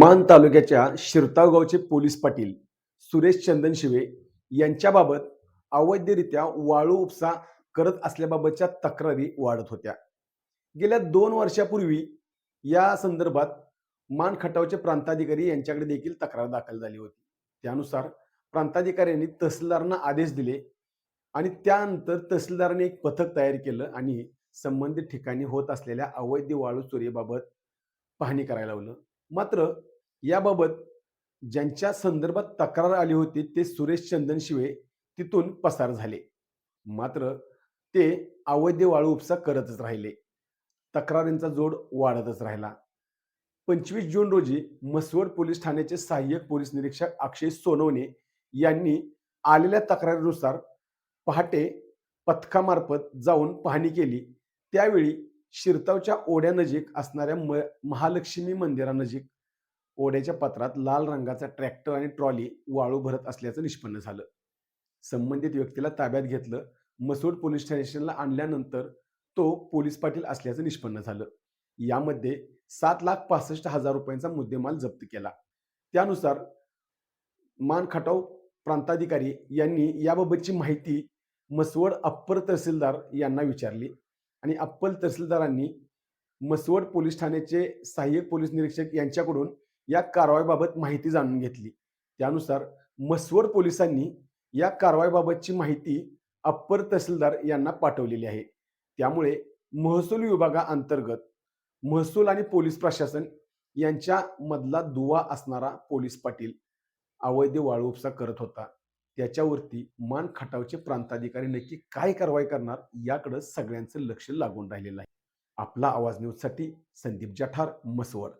मान तालुक्याच्या शिरताव गावचे पोलीस पाटील सुरेश चंदन शिवे यांच्याबाबत अवैधरित्या वाळू उपसा करत असल्याबाबतच्या तक्रारी वाढत होत्या. गेल्या दोन वर्षापूर्वी या संदर्भात मान खटावचे प्रांताधिकारी यांच्याकडे देखील तक्रार दाखल झाली होती. त्यानुसार प्रांताधिकाऱ्यांनी तहसीलदारांना आदेश दिले आणि त्यानंतर तहसीलदारांनी एक पथक तयार केलं आणि संबंधित ठिकाणी होत असलेल्या अवैध वाळू चोरीबाबत पाहणी करायला लावलं. मात्र याबाबत ज्यांच्या संदर्भात तक्रार आली होती ते सुरेश चंदनशिवे तिथून पसार झाले. मात्र ते अवैध वाळू उपसा करतच राहिले. तक्रारींचा जोड वाढतच राहिला. पंचवीस जून रोजी मसवड पोलीस ठाण्याचे सहाय्यक पोलीस निरीक्षक अक्षय सोनवणे यांनी आलेल्या तक्रारीनुसार पहाटे पथकामार्फत जाऊन पाहणी केली. त्यावेळी शिरतावच्या ओढ्यानजीक असणाऱ्या म महालक्ष्मी मंदिरानजीक ओढ्याच्या पत्रात लाल रंगाचा ट्रॅक्टर आणि ट्रॉली वाळू भरत असल्याचं निष्पन्न झालं. संबंधित व्यक्तीला ताब्यात घेतलं मसोड पोलीस स्टेशनला आणल्यानंतर तो पोलीस पाटील असल्याचं निष्पन्न झालं. यामध्ये सात लाख पासष्ट हजार रुपयांचा मुद्देमाल जप्त केला. त्यानुसार मान खटाव प्रांताधिकारी यांनी याबाबतची माहिती मसवड अप्पर तहसीलदार यांना विचारली. आणि अप्पल तहसीलदारांनी मसवड पोलीस ठाण्याचे सहाय्यक पोलीस निरीक्षक यांच्याकडून या कारवाईबाबत माहिती जाणून घेतली. त्यानुसार मसवड पोलिसांनी या कारवाईबाबतची माहिती अप्पर तहसीलदार यांना पाठवलेली आहे. त्यामुळे महसूल विभागाअंतर्गत महसूल आणि पोलीस प्रशासन यांच्या मधला दुवा असणारा पोलीस पाटील अवैध वाळू उपसा करत होता. त्याच्यावरती मान खटावचे प्रांताधिकारी नक्की काय कारवाई करणार याकडे सगळ्यांचं लक्ष लागून राहिलेलं आहे. आपला आवाज न्यूजसाठी संदीप जठार मसवड